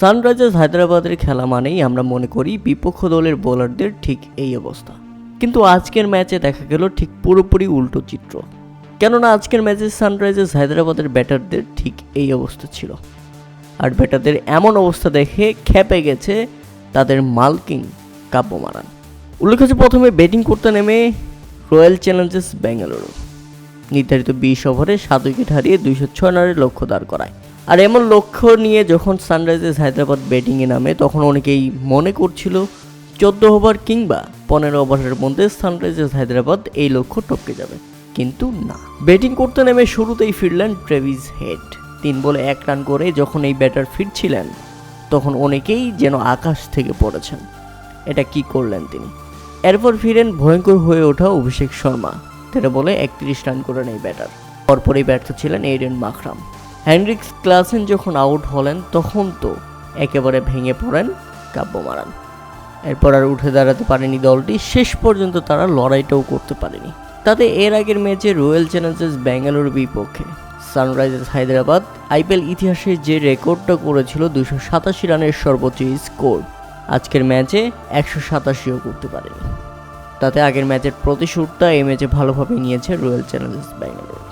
Sunrisers হায়দ্রাবাদের খেলা মানেই আমরা মনে করি বিপক্ষ দলের বোলারদের ঠিক এই অবস্থা। কিন্তু আজকের ম্যাচে দেখা গেল ঠিক পুরোপুরি উল্টো চিত্র। কেননা আজকের ম্যাচে সানরাইজার্স হায়দ্রাবাদের ব্যাটারদের ঠিক এই অবস্থা ছিল। আর ব্যাটারদের এমন অবস্থা দেখে খেপে গেছে তাদের মালকিং কাব্য মারান উল্লেখ প্রথমে ব্যাটিং করতে নেমে রয়্যাল চ্যালেঞ্জার্স বেঙ্গালুরু নির্ধারিত বিশ ওভারে সাত উইকেট হারিয়ে দুইশো ছয় রানের লক্ষ্য দাঁড় করায়। আর এমন লক্ষ্য নিয়ে যখন সানরাইজার্স হায়দ্রাবাদ ব্যাটিংয়ে নামে, তখন অনেকেই মনে করছিল, চোদ্দ ওভার কিংবা পনেরো ওভারের মধ্যে সানরাইজার্স হায়দ্রাবাদ এই লক্ষ্য টপকে যাবে। কিন্তু না। ব্যাটিং করতে নেমে শুরুতেই ফিরলেন ট্রেভিস হেড। তিন বলে এক রান করে যখন এই ব্যাটার ফিরছিলেন, তখন অনেকেই যেন আকাশ থেকে পড়েছেন। এটা কি করলেন তিনি? এরপর ফিরেন ভয়ঙ্কর হয়ে ওঠা অভিষেক শর্মা। তেরো বলে একত্রিশ রান করেন এই ব্যাটার। পরপরই ব্যর্থ ছিলেন এইডেন মাখরাম। হ্যান্ড্রিক্স ক্লাসেন যখন আউট হলেন, তখন তো একেবারে ভেঙে পড়েন কাব্য মারান এরপর আর উঠে দাঁড়াতে পারেনি দলটি, শেষ পর্যন্ত তারা লড়াইটাও করতে পারেনি। তাতে এর আগের ম্যাচে রয়্যাল চ্যালেঞ্জার্স ব্যাঙ্গালোর বিপক্ষে। সানরাইজার্স হায়দ্রাবাদ আইপিএল ইতিহাসে যে রেকর্ডটা করেছিল দুশো সাতাশি রানের সর্বোচ্চ স্কোর আজকের ম্যাচে একশো সাতাশিও করতে পারেনি। তাতে আগের ম্যাচের প্রতিশোধটা এই ম্যাচে ভালোভাবে নিয়েছে রয়্যাল চ্যালেঞ্জার্স ব্যাঙ্গালোর।